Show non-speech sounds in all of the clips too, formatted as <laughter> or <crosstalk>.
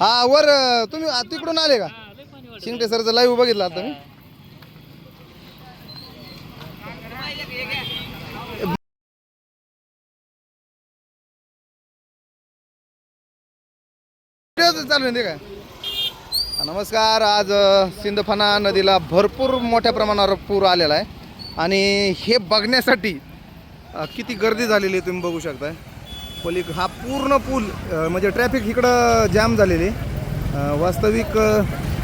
हा वर तुम्ही आ, तिकडून आले का? शिंगटे सरचं लाईव्ह बघितलं आता मी. व्हिडिओ चालू आहे ते काय? नमस्कार. आज अ, सिंदफणा नदीला भरपूर मोठ्या प्रमाणावर पूर आलेला आहे. आणि हे बघण्यासाठी अ, किती गर्दी झालेली आहे तुम्ही बघू शकताय. पली हा पूर्ण पूल म्हणजे ट्रॅफिक इकडं जाम झालेली. वास्तविक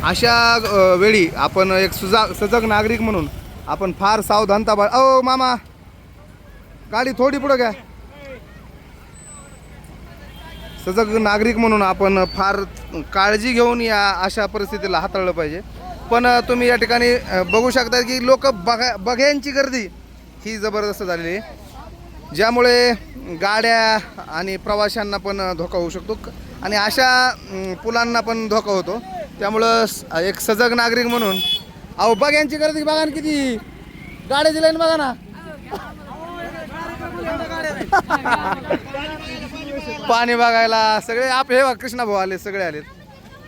अशा वेळी आपण एक सुजा सजग नागरिक म्हणून आपण फार सावधानता बाळ ओ मामा गाडी थोडी पुढं घ्या. सजग नागरिक म्हणून आपण फार काळजी घेऊन या अशा परिस्थितीला हाताळलं पाहिजे. पण तुम्ही या ठिकाणी बघू शकता की लोक बघा बघ्यांची गर्दी ही जबरदस्त झालेली आहे. ज्यामुळे गाड्या आणि प्रवाशांना पण धोका होऊ शकतो आणि अशा पुलांना पण धोका होतो. त्यामुळं एक सजग नागरिक म्हणून अहो बघ्यांची गर्दी बघा ना किती. गाड्याची लाईन बघा ना. <laughs> पाणी बघायला सगळे आप हे बघा, कृष्णा भाऊ आले सगळे आलेत.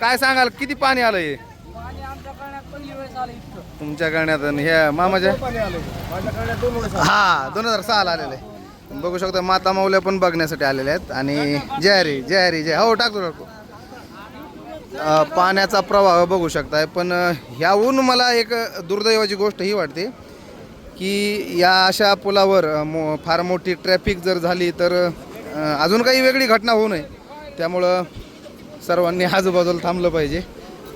काय सांगाल किती पाणी आलं हे? तुमच्या करण्यात हे मामाच्या? हा दोन हजार सहाला आलेले. बघू शकता माता माऊल्या पण बघण्यासाठी आलेल्या आहेत. आणि जय हरी जय हरी जय. हो टाकतो टाकतो पाण्याचा प्रवाह बघू शकताय पण ह्याहून मला एक दुर्दैवाची गोष्ट ही वाटते की या अशा पुलावर मो फार मोठी ट्रॅफिक जर झाली तर अजून काही वेगळी घटना होऊ नये. त्यामुळं सर्वांनी आजूबाजूला थांबलं पाहिजे.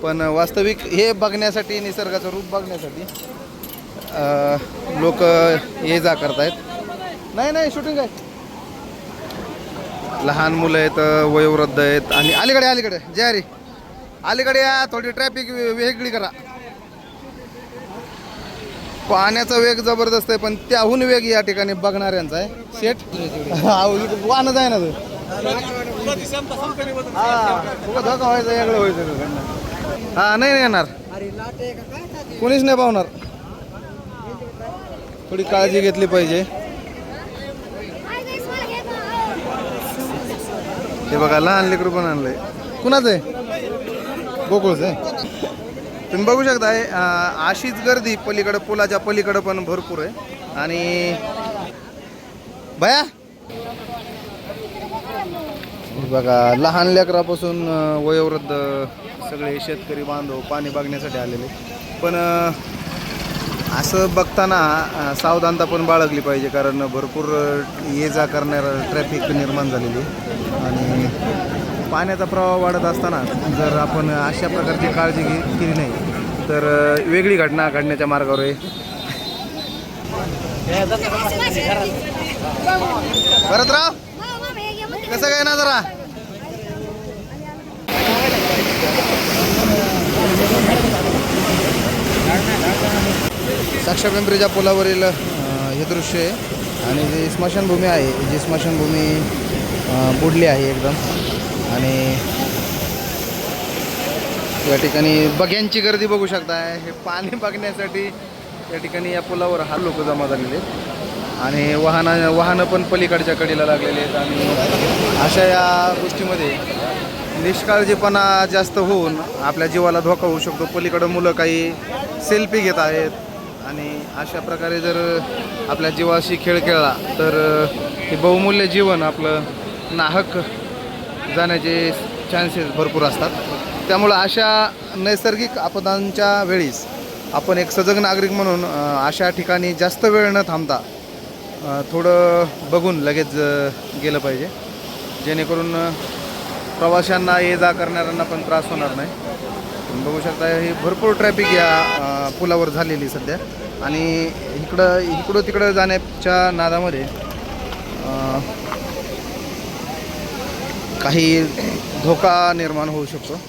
पण वास्तविक हे बघण्यासाठी निसर्गाचं रूप बघण्यासाठी लोक ये जा करतायत. नाही नाही शूटिंग आहे. लहान मुलं आहेत वयोवृद्ध आहेत आणि अलीकडे अलीकडे जय रे अलीकडे या थोडी ट्रॅफिक वेगळी करा. पाण्याचा वेग जबरदस्त आहे पण त्याहून वेग या ठिकाणी बघणाऱ्यांचा आहे. शेट वाहनच आहे ना तो. धोका व्हायचा वेगळं व्हायचं हा नाही नाही येणार. कोणीच नाही पाहणार. थोडी काळजी घेतली पाहिजे. हे बघा लहान लेकरू पण आणलंय. कुणाचं आहे? गोकुळचं आहे. तुम्ही बघू शकताय अशीच गर्दी पलीकडं पुलाच्या पलीकडं पण भरपूर आहे. आणि भया? बघा लहान लेकरापासून वयोवृद्ध सगळे शेतकरी बांधव पाणी बघण्यासाठी आलेले पण असं बघताना सावधानता पण बाळगली पाहिजे कारण भरपूर ये जा करणारं ट्रॅफिक निर्माण झालेली. आणि पाण्याचा प्रवाह वाढत असताना जर आपण अशा प्रकारची काळजी घे केली नाही तर वेगळी घटना घडण्याच्या मार्गावर आहे परत राव कसं काय ना जरा साक्षा पिंपरीच्या पुलावरील हे दृश्य आहे. आणि जी स्मशानभूमी आहे जी स्मशानभूमी बुडली आहे एकदम. आणि या ठिकाणी बघ्यांची गर्दी बघू शकताय. हे पाणी बघण्यासाठी या ठिकाणी या पुलावर हा लोक जमा झालेले आहेत. आणि वाहना वाहनं पण पलीकडच्या कडीला लागलेले आहेत. आणि अशा या गोष्टीमध्ये निष्काळजीपणा जास्त होऊन आपल्या जीवाला धोका होऊ शकतो. पलीकडं मुलं काही सेल्फी घेत आहेत. आणि अशा प्रकारे जर आपल्या जीवाशी खेळ खेळला तर हे बहुमूल्य जीवन आपलं नाहक जाण्याचे चान्सेस भरपूर असतात. त्यामुळं अशा नैसर्गिक आपदांच्या वेळीस आपण एक सजग नागरिक म्हणून अशा ठिकाणी जास्त वेळ न थांबता थोडं बघून लगेच गेलं पाहिजे. जेणेकरून प्रवाशांना ये जा करणाऱ्यांना पण त्रास होणार नाही. तुम्ही बघू शकता ही भरपूर ट्रॅफिक या पुलावर झालेली सध्या. आणि इकडं इकडं तिकडं जाण्याच्या नादामध्ये काही धोका निर्माण होऊ शकतो.